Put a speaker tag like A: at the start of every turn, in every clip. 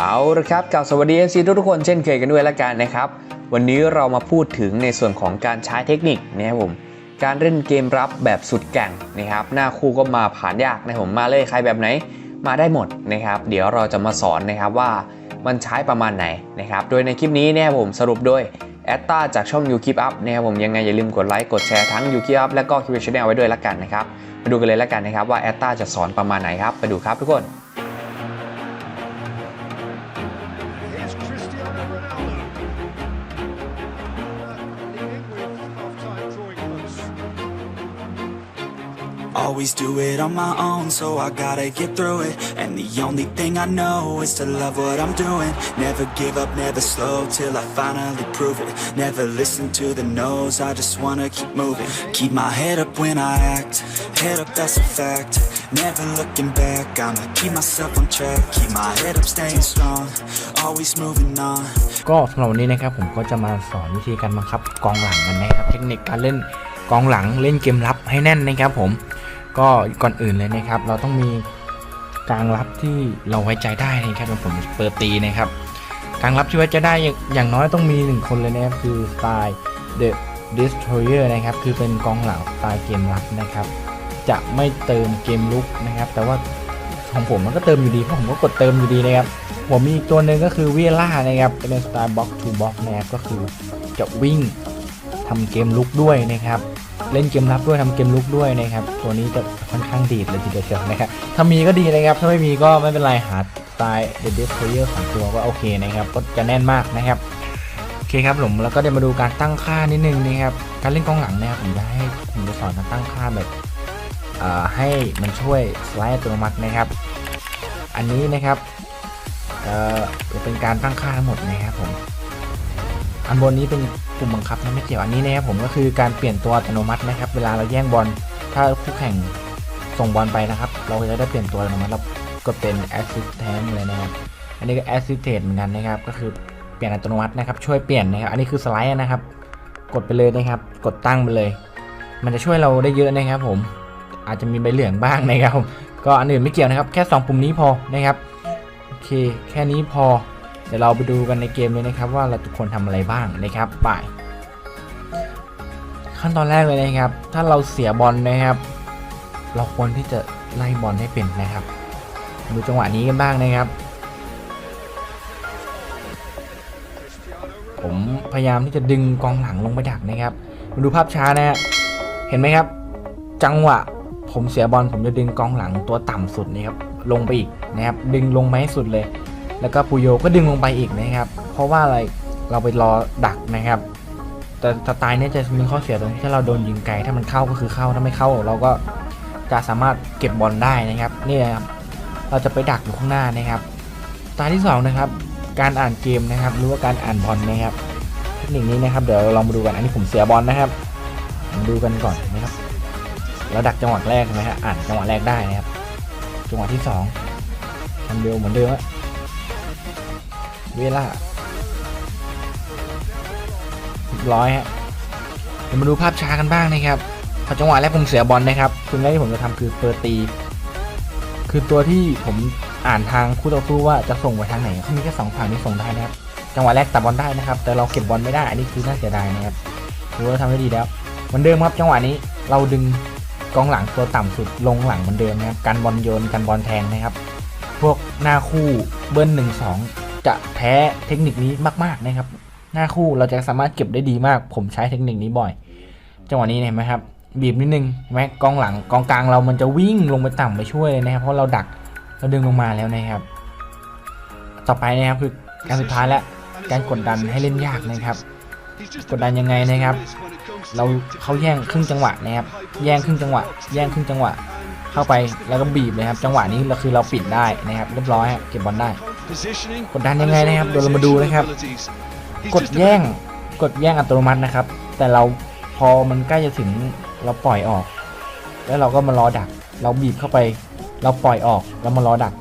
A: เอาละครับกับสวัสดี FC ทุกๆคนเช่นเคยกันด้วยละกันนะครับ วันนี้เรามาพูดถึงในส่วนของการใช้เทคนิคนะครับผมการเล่นเกมรับแบบสุดแก่งนะครับ หน้าคู่ก็มาผ่านยากนะผมมาเลยใครแบบไหนมาได้หมดนะครับ เดี๋ยวเราจะมาสอนนะครับว่ามันใช้ประมาณไหนนะครับ โดยในคลิปนี้เนี่ยผมสรุปโดยแอตตาจากช่อง You Keep Up นะครับผมยังไงอย่าลืมกดไลค์กดแชร์ทั้ง You Keep Up และก็ Keep Channel ไว้ด้วยละกันนะครับไปดูกันเลยละกันนะครับว่าแอตตาจะสอนประมาณไหนครับไปดูครับทุกคน
B: Always do it on my own, so I gotta get through it. And the only thing I know is to love what I'm doing. Never give up, never slow till I finally prove it. Never listen to the no's, I just wanna keep moving. Keep my head up when I act, head up, that's a fact. Never looking back, I'ma keep myself on track. Keep my head up, staying strong, always moving on.
C: ก็สำหรับวันนี้นะครับผมก็จะมาสอนวิธีการบังคับกองหลังกันนะครับ เทคนิคการเล่นกองหลังเล่นเกมรับให้แน่นนะครับผม ก็ก่อนอื่นเลยนะครับ เราต้องมีกลางรับที่เราไว้ใจได้นะครับเป็นผมเปิดตีนะครับกลางรับที่ไว้ใจได้อย่างน้อยต้องมีหนึ่งคนเลยนะครับคือสไตล์ The Destroyer นะครับคือเป็นกองหลังสไตล์เกมรับนะครับ จะไม่เติมเกมลุกนะครับ แต่ว่าของผมมันก็เติมอยู่ดีเพราะผมก็กดเติมอยู่ดีนะครับผมมีอีกตัวหนึ่งก็คือเวล่านะครับเป็นสไตล์บ็อกทูบ็อกนะครับก็คือจะวิ่งทำเกมลุกด้วยนะครับ เล่นเกมรับด้วยทำเกมลุกด้วยนะครับ ตัวนี้จะค่อนข้างดีเลยทีเดียวเชียวนะครับ ถ้ามีก็ดีนะครับ ถ้าไม่มีก็ไม่เป็นไรหาสไตล์เด d สเพลเยอร์ของตัวก็โอเคนะครับ ก็จะแน่นมากนะครับโอเคครับผมแล้วก็เดี๋ยวมาดูการตั้งค่านิดนึงนะครับ การเล่นกองหลังเนี่ยผมจะให้ผมจะสอนการตั้งค่าแบบให้มันช่วยสไลด์อัตโนมัตินะครับ อันนี้นะครับจะเป็นการตั้งค่าทั้งหมดนะครับผม อันบนนี้เป็นปุ่มบังคับนะไม่เกี่ยวอันนี้นะครับผมก็คือการเปลี่ยนตัวอัตโนมัตินะครับ เวลาเราแย่งบอลถ้าคู่แข่งส่งบอลไปนะครับ เราจะได้เปลี่ยนตัวอัตโนมัติเรากดเป็น assistant เลยนะครับอันนี้ก็ assistant เหมือนกันนะครับ ก็คือเปลี่ยนอัตโนมัตินะครับ ช่วยเปลี่ยนนะครับ อันนี้คือสไลด์นะครับ กดไปเลยนะครับ กดตั้งไปเลย มันจะช่วยเราได้เยอะนะครับ ผมอาจจะมีใบเหลืองบ้างนะครับก็อันอื่นไม่เกี่ยวนะครับ แค่สองปุ่มนี้พอนะครับโอเค แค่นี้พอ เดี๋ยวเราไปดูกันในเกมเลยนะครับว่าเราทุกคนทำอะไรบ้างนะครับไป ขั้นตอนแรกเลยนะครับ ถ้าเราเสียบอลนะครับ เราควรที่จะไล่บอลให้เป็นนะครับ ดูจังหวะนี้กันบ้างนะครับ ผมพยายามที่จะดึงกองหลังลงไปดักนะครับ มาดูภาพช้านะฮะเห็นไหมครับ จังหวะผมเสียบอลผมจะดึงกองหลังตัวต่ำสุดนี่ครับลงไปอีกนะครับดึงลงมาให้สุดเลย แล้วก็ปูโยก็ดึงลงไปอีกนะครับ เพราะว่าอะไรเราไปรอดักนะครับ แต่สไตล์นี้จะมีข้อเสียตรงที่ถ้าเราโดนยิงไกลถ้ามันเข้าก็คือเข้าถ้าไม่เข้าเราก็จะสามารถเก็บบอลได้นะครับนี่ครับเราจะไปดักอยู่ข้างหน้านะครับสไตล์ที่สองนะครับการอ่านเกมนะครับ หรือว่าการอ่านบอลนะครับเทคนิคนี้นะครับเดี๋ยวเราลองมาดูกันอันนี้ผมเสียบอลนะครับมาดูกันก่อนนะครับเราดักจังหวะแรกใช่ไหมฮะอ่านจังหวะแรกได้นะครับจังหวะที่สองทำเร็วเหมือนเดิมอะ เวลารียบร้อยฮะเดี๋ยวมาดูภาพช้ากันบ้างนะครับพอจังหวะแรกผมเสียบอลนะครับคือแรกที่ผมจะทำคือเปิดตี คือตัวที่ผมอ่านทางคู่ต่อสู้ว่าจะส่งไปทางไหนเขามีแค่สองฝั่งที่ส่งได้นะครับ จังหวะแรกตัดบอลได้นะครับ แต่เราเก็บบอลไม่ได้ อันนี้คือน่าเสียดายนะครับถือว่าทำได้ดีแล้วเหมือนเดิมครับจังหวะนี้เราดึงกองหลังตัวต่ำสุดลงหลังเหมือนเดิมนะครับการบอลโยนการบอลแทงนะครับ พวกหน้าคู่เบิ้ลหนึ่งสอง จะแพ้เทคนิคนี้มาก ๆ นะครับ หน้าคู่เราจะสามารถเก็บได้ดีมาก ผมใช้เทคนิคนี้บ่อย จังหวะนี้เห็นไหมครับ บีบนิดนึงเห็นไหมกองหลังกองกลางเรามันจะวิ่งลงไปต่ำไปช่วยนะครับ เพราะเราดักเราดึงลงมาแล้วนะครับ ต่อไปนะครับคือการสุดท้ายแล้วการกดดันให้เล่นยากนะครับ กดดันยังไงนะครับ เราเขาแย่งครึ่งจังหวะนะครับ แย่งครึ่งจังหวะ แย่งครึ่งจังหวะ เข้าไปแล้วก็บีบเลยครับ จังหวะนี้เราคือเราปิดได้นะครับ เรียบร้อยเก็บบอลได้ กดดันยังไงนะครับเดี๋ยวเรามาดูนะครับ กดแย่งกดแย่งอัตโนมัตินะครับ แต่เราพอมันใกล้จะถึงเราปล่อยออก แล้วเราก็มารอดัก เราบีบเข้าไป เราปล่อยออกแล้วมารอดัก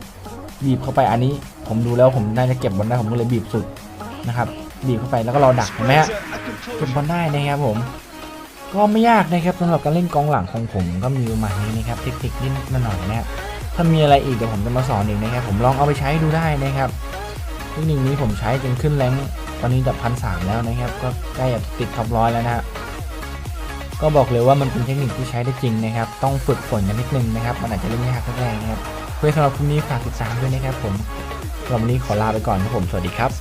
C: บีบเข้าไปอันนี้ ผมดูแล้วผมน่าจะเก็บบอลได้ผมก็เลยบีบสุดนะครับบีบเข้าไปแล้วก็รอดักเห็นไหมฮะเก็บบอลได้นะครับผม ก็ไม่ยากนะครับสำหรับการเล่นกองหลังของผมก็มีประมาณนี้นะครับเทคนิคนิดหน่อยนะครับ ถ้ามีอะไรอีกเดี๋ยวผมจะมาสอนอีกนะครับผมลองเอาไปใช้ดูได้นะครับเทคนิคนี้ผมใช้จนขึ้นแรงตอนนี้ดับพันสามแล้วนะครับ ก็ใกล้จะติดท็อปร้อยแล้วนะฮะก็บอกเลยว่ามันเป็นเทคนิคที่ใช้ได้จริงนะครับ ต้องฝึกฝนกันนิดนึงนะครับ มันอาจจะเล่นยากแรกนะครับเพื่อสำหรับคลิปนี้ฝากติดตามด้วยนะครับผมสำหรับวันนี้ขอลาไปก่อนครับผม สวัสดีครับ